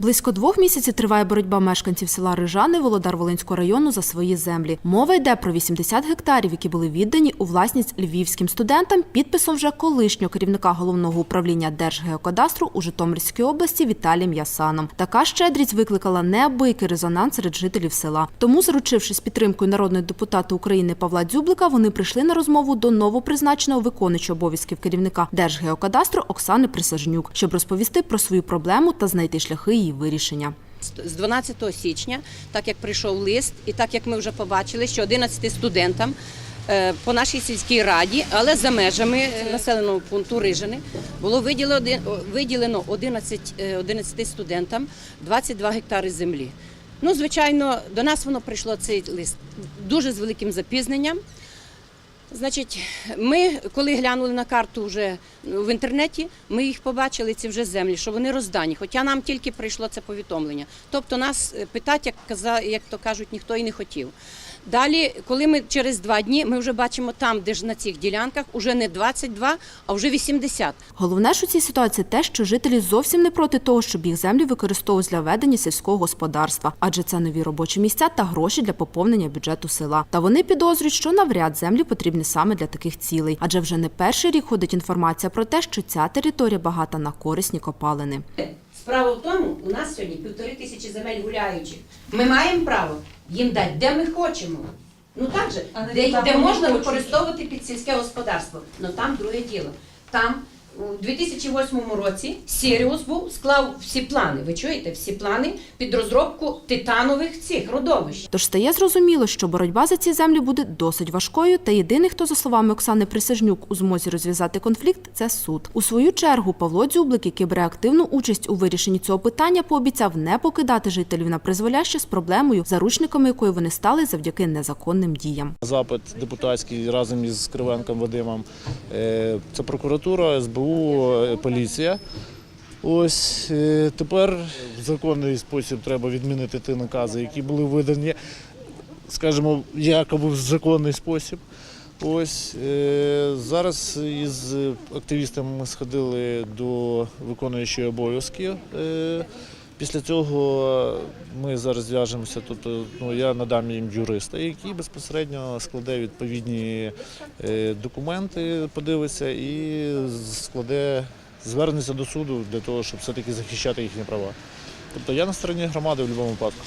Близько двох місяців триває боротьба мешканців села Рижани Володар-Волинського району за свої землі. Мова йде про 80 гектарів, які були віддані у власність львівським студентам підписом вже колишнього керівника головного управління Держгеокадастру у Житомирській області Віталієм Ясаном. Така щедрість викликала неабиякий резонанс серед жителів села. Тому, заручившись підтримкою народного депутата України Павла Дзюблика, вони прийшли на розмову до новопризначеного виконуючого обов'язків керівника Держгеокадастру Оксани Присяжнюк, щоб розповісти про свою проблему та знайти шляхи її вирішення. З 12 січня, так як прийшов лист, і так як ми вже побачили, що 11 студентам е, по нашій сільській раді, але за межами е, населеного пункту Рижини, було виділено, один- о, виділено 11, е, 11 студентам 22 гектари землі. Ну, звичайно, до нас воно прийшло цей лист дуже з великим запізненням. Значить, ми, коли глянули на карту вже в інтернеті, ми їх побачили, ці вже землі, що вони роздані. Хоча нам тільки прийшло це повідомлення. Тобто нас е, питати, як як то кажуть, ніхто і не хотів. Далі, коли ми через два дні, ми вже бачимо там, де ж на цих ділянках, уже не 22, а вже 80. Головне ж у цій ситуації те, що жителі зовсім не проти того, щоб їх землі використовували для ведення сільського господарства, адже це нові робочі місця та гроші для поповнення бюджету села. Та вони підозрюють, що навряд землі потрібні саме для таких цілей, адже вже не перший рік ходить інформація про те, що ця територія багата на корисні копалини. Справа в тому, у нас сьогодні півтори тисячі земель гуляючих. Ми маємо право їм дати, де ми хочемо. Ну так же, де, де можна використовувати під сільське господарство. Ну там друге діло. Там у 2008 році Сіріус був склав всі плани. Ви чуєте, всі плани під розробку титанових цих родовищ. Тож стає зрозуміло, що боротьба за ці землі буде досить важкою. Та єдиний, хто за словами Оксани Присяжнюк у змозі розв'язати конфлікт, це суд. У свою чергу Павло Дзюблик, який бере активну участь у вирішенні цього питання, пообіцяв не покидати жителів на призволяще з проблемою, заручниками якої вони стали завдяки незаконним діям. Запит депутатський разом із Кривенком Вадимом. Е, Це прокуратура, СБУ, е, поліція. Ось е, тепер в законний спосіб треба відмінити ті накази, які були видані, скажімо, якоби в законний спосіб. Ось е, зараз із активістами ми сходили до виконуючої обов'язки. Після цього ми зараз зв'яжемося. Тобто, ну я надам їм юриста, який безпосередньо складе відповідні е, документи, подивиться і складе звернеться до суду для того, щоб все-таки захищати їхні права. Тобто я на стороні громади в будь-якому випадку.